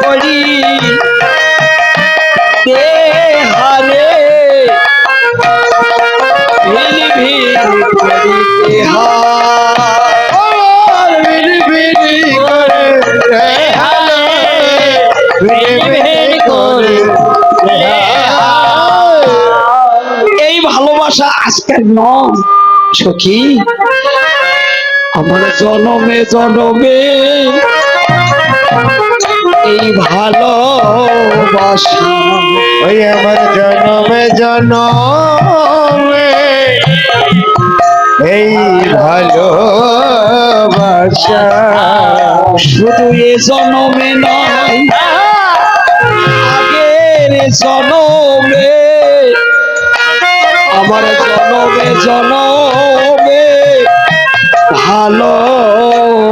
করি। হারে ভিড় ভিড় করি। হার ভিড় ভিড় করে হারে ভিড় ভিড় করে এই ভালোবাসা আজকের নয় সখী। আমার জনমে জনমে এই ভালোবাসা ওই আমার জনমে জনমে। এই ভালোবাসা শুধু এ জনমে নয়, আগের জনমে, আমার জনমে জনমে। ভালোবাসা।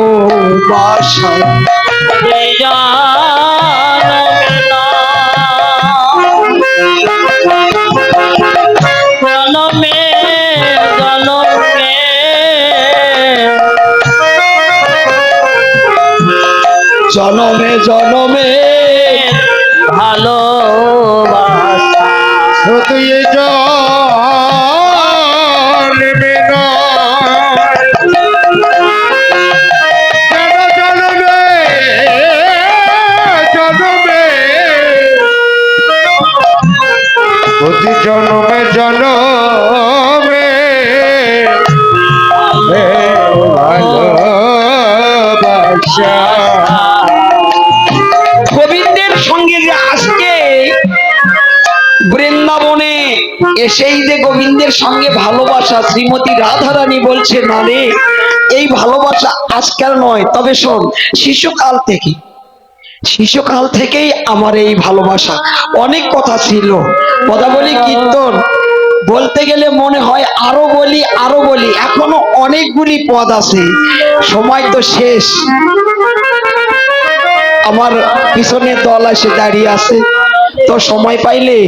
জনমে জনমে জনমে জনমে গোবিন্দের সঙ্গে ভালোবাসা শ্রীমতী রাধারানী বলছে, না রে, এই ভালোবাসা আজকাল নয়, তবে শোন, শিশুকাল থেকে, শিশুকাল থেকেই আমার এই ভালোবাসা। অনেক কথা ছিল কথা বলি কীর্তন, বলতে গেলে মনে হয় আরও বলি আরও বলি, এখনও অনেকগুলি পদ আছে, সময় তো শেষ। আমার পিছনে দল এসে দাঁড়িয়ে আছে। তো সময় পাইলে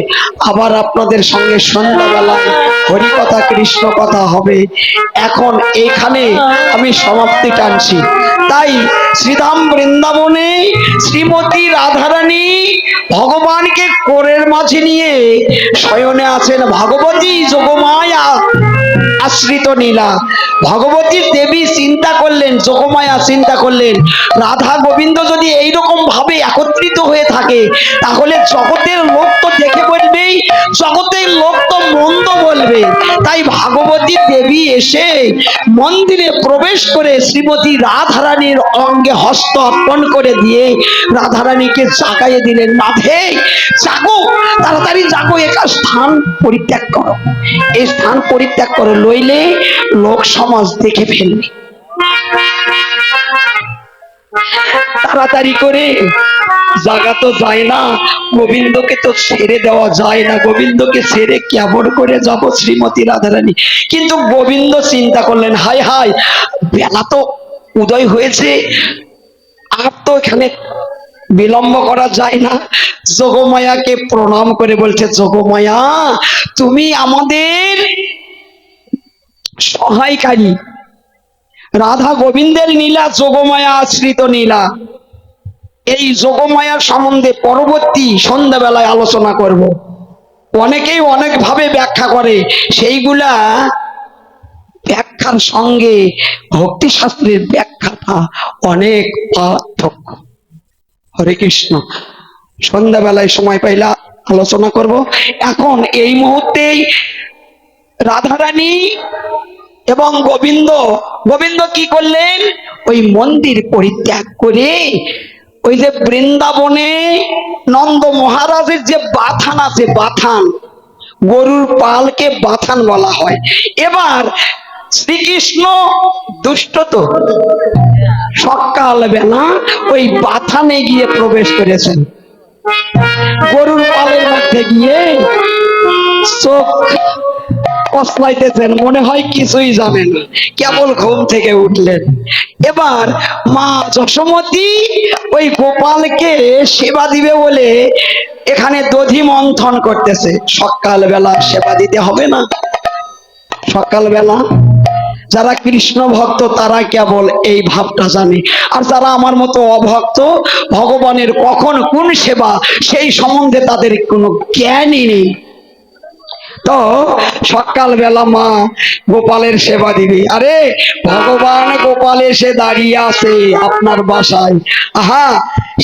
আবার আপনাদের সঙ্গে সন্ধ্যাবেলায় হরিকথা কৃষ্ণ কথা হবে। এখন এখানে আমি সমাপ্তি টানছি। তাই শ্রীধাম বৃন্দাবনে শ্রীমতী রাধারানী ভগবানকে কোরের মাঝে নিয়ে শয়নে আছেন ভগবতী যোগমায়া। আশ্রিত নীলা। ভগবতী দেবী চিন্তা করলেন, যোগমায়া চিন্তা করলেন, রাধা গোবিন্দ যদি এইরকম ভাবে একত্রিত হয়ে থাকে, তাহলে জগতের লোক তো দেখে বলবেই জগতের লোক তো মন্দ বলবে। তাই ভাগবতী দেবী এসে মন্দিরে প্রবেশ করে শ্রীমতী রাধারানীর অঙ্গে হস্ত অর্পণ করে দিয়ে রাধারানীকে জাগাইয়ে দিলেন। রাধে, জাগো, তাড়াতাড়ি জাগো একা স্থান পরিত্যাগ করো। এই স্থান পরিত্যাগ করো লইলে লোক সমাজ দেখে ফেলবে। তাড়াতাড়ি করে। জাগা তো যায় না। গোবিন্দকে তো ছেড়ে দেওয়া যায় না। গোবিন্দকে ছেড়ে কেমন করে যাব শ্রীমতী রাধারানী? কিন্তু গোবিন্দ চিন্তা করলেন হাই হাই বেলা তো উদয় হয়েছে। আর তো এখানে বিলম্ব করা যায় না। যোগমায়াকে প্রণাম করে বলছে, যোগমায়া, তুমি আমাদের সহায়কারী। রাধা গোবিন্দের নীলা, যোগমায়া আশ্রিত নীলা। এই যোগমায়ার সম্বন্ধে পরবর্তী সন্ধ্যাবেলায় আলোচনা করব। অনেকেই অনেক ভাবে ব্যাখ্যা করে, সেইগুলা ব্যাখ্যার সঙ্গে ভক্তি শাস্ত্রের ব্যাখ্যাটা অনেক পার্থক্য। হরে কৃষ্ণ। সন্ধ্যাবেলায় সময় পাইলা আলোচনা করব। এখন এই মুহূর্তেই রাধারানী এবং গোবিন্দ গোবিন্দ কি করলেন? ওই মন্দির পরিত্যাগ করে ওই যে বৃন্দাবনে নন্দ মহারাজের যে বাথান আছে, বাথান, গরুর পালকে বাথান বলা হয়। এবার শ্রীকৃষ্ণ দুষ্ট তো। সকাল বেলা ওই বাথানে গিয়ে প্রবেশ করেছেন। গরুর পালের মধ্যে গিয়ে চোখ কসলাইতেছেন মনে হয় কিছুই জানেন কেবল ঘুম থেকে উঠলেন। এবার মা যশোমতী ওই গোপালকে সেবা দিবে বলে এখানে দধি মন্থন করতেছে। সকাল বেলা সেবা দিতে হবে না। সকাল বেলা যারা কৃষ্ণ ভক্ত, তারা কেবল এই ভাবটা জানে। আর যারা আমার মতো অভক্ত, ভগবানের কখন কোন সেবা, সেই সম্বন্ধে তাদের কোনো জ্ঞানই নেই। তো সকাল বেলা মা গোপালের সেবা দিবি। আরে ভগবান গোপাল এসে দাঁড়িয়ে আছে আপনার বাসায়। আহা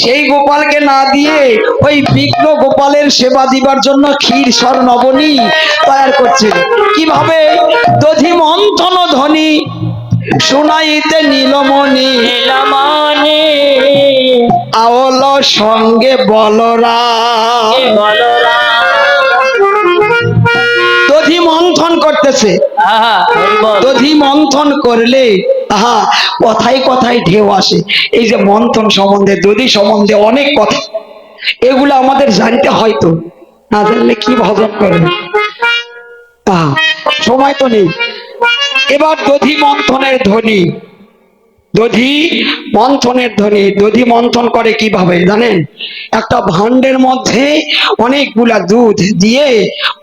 সেই গোপালকে না দিয়ে ওই বিঘ্ন গোপালের সেবা দিবার জন্য ক্ষীর স্বর নবনী তৈরি করছে। কীভাবে? দধি মন্থন ধ্বনি শুনাইতে নীলমণি। নীলমণি। আওল সঙ্গে বলরা কে করতেছে। যদি মন্থন করলে আহা কথাই কথাই ঢেউ আসে। এই যে মন্থন সম্বন্ধে দধি সম্বন্ধে অনেক কথা এগুলো আমাদের জানতে হয়তো না জানলে কি ভজন আহা, সময় তো নেই। এবার দধি মন্থনের ধ্বনি দধি মন্থনের ধ্বনি, দধি মন্থন করে কীভাবে জানেন? একটা ভান্ডের মধ্যে অনেকগুলা দুধ দিয়ে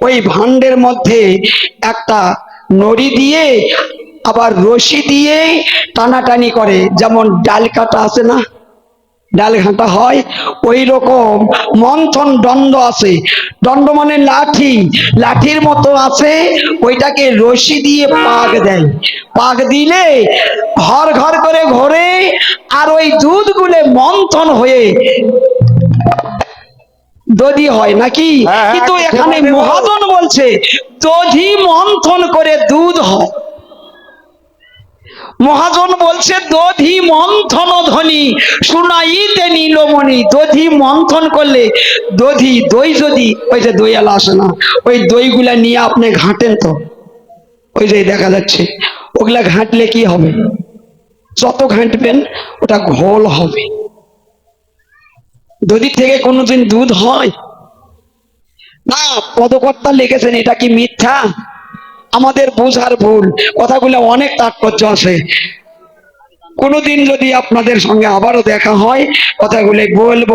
ওই ভান্ডের মধ্যে একটা নড়ি দিয়ে, আবার রশি দিয়ে টানাটানি করে। যেমন ডাল কাটা আছে না? ডাল ঘাঁটা হয় ওই রকম মন্থন দণ্ড আছে। দণ্ড মানে লাঠি লাঠির মতো আছে ওইটাকে রশি দিয়ে পাক দেয়। পাক দিলে ঘর ঘর করে ঘরে আর ওই দুধ গুলে মন্থন হয়ে দধি হয় নাকি? হ্যাঁ, কিন্তু এখানে সেবা মহাজন বলছে দধি মন্থন করে দুধ হয়। মহাজন বলছে, দধি মন্থন ধ্বনি, শুনাইতে নীলমণি, দধি মন্থন করলে, দধি, দই যদি, ওই যে দই আলা আসে না, ওই দইগুলা নিয়ে আপনি ঘাঁটেন তো, ওই যে দেখা যাচ্ছে, ওগুলা ঘাঁটলে কি হবে? যত ঘাঁটবেন, ওটা ঘোল হবে। দধি থেকে কোনোদিন দুধ হয়? না, পদকর্তা লিখেছেন, এটা কি মিথ্যা? আমাদের বোঝার ভুল, কথাগুলো অনেক তাৎপর্য আছে। কোনোদিন যদি আপনাদের সঙ্গে আবারও দেখা হয়, কথাগুলো বলব।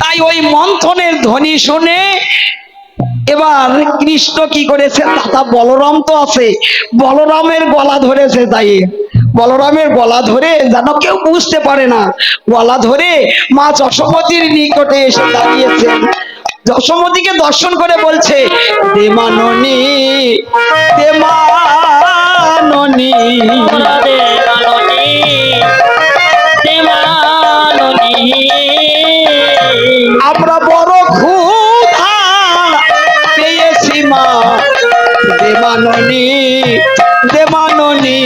তাই ওই মন্থনের ধ্বনি শুনে এবার কৃষ্ণ কি করেছে? দাদা বলরাম তো আছে। বলরামের গলা ধরেছে তাই। বলরামের গলা ধরে যেন কেউ বুঝতে পারে না। গলা ধরে মা যশোমতির নিকটে এসে দাঁড়িয়েছেন। যশোমতিকে দর্শন করে বলছে দেমাননি দেমাননি আমরা বড় ক্ষুধা পেয়েছি মা। দেমাননি দেমাননি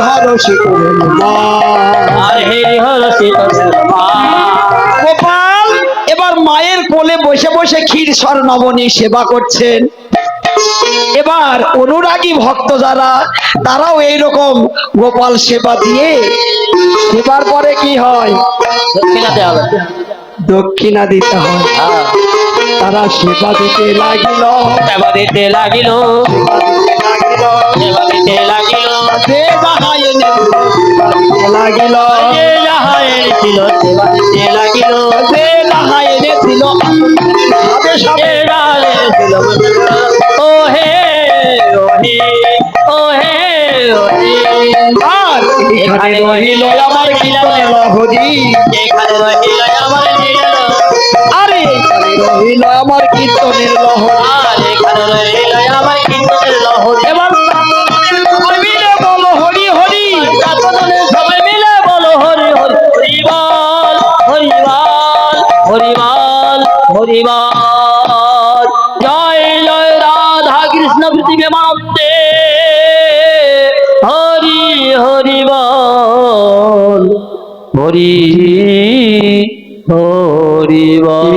হর গোপাল এবার মায়ের কোলে বসে বসে ক্ষীর স্বর নবনী সেবা করছেন। এবার অনুরাগী ভক্ত যারা তারাও এইরকম গোপাল সেবা দিয়ে সেবার পরে কি হয়? হবে। দক্ষিণা দিতে হয়। হ্যাঁ তারা সেবা দিতে লাগিল। সেবা দিতে লাগিল। সেবা দিতে লাগিল। যে যাহা এনে লাগিল। যে যাহা এনেছিল সেবা। দিতে লাগিল। যে যাহা এনেছিল সাথে সাথে যে এনেছিল ও হে ও হে ও হে ও হে এখানে রহিল আমার কীর্তনের লহরী। এখানে রহিল আমার নীল আরে রহিল আমার কীর্তনের লহরী। হরিবল হরিবল জয় জয় রাধা কৃষ্ণ পৃথিবী মানন্দে হরি হরিবল হরি হরিবল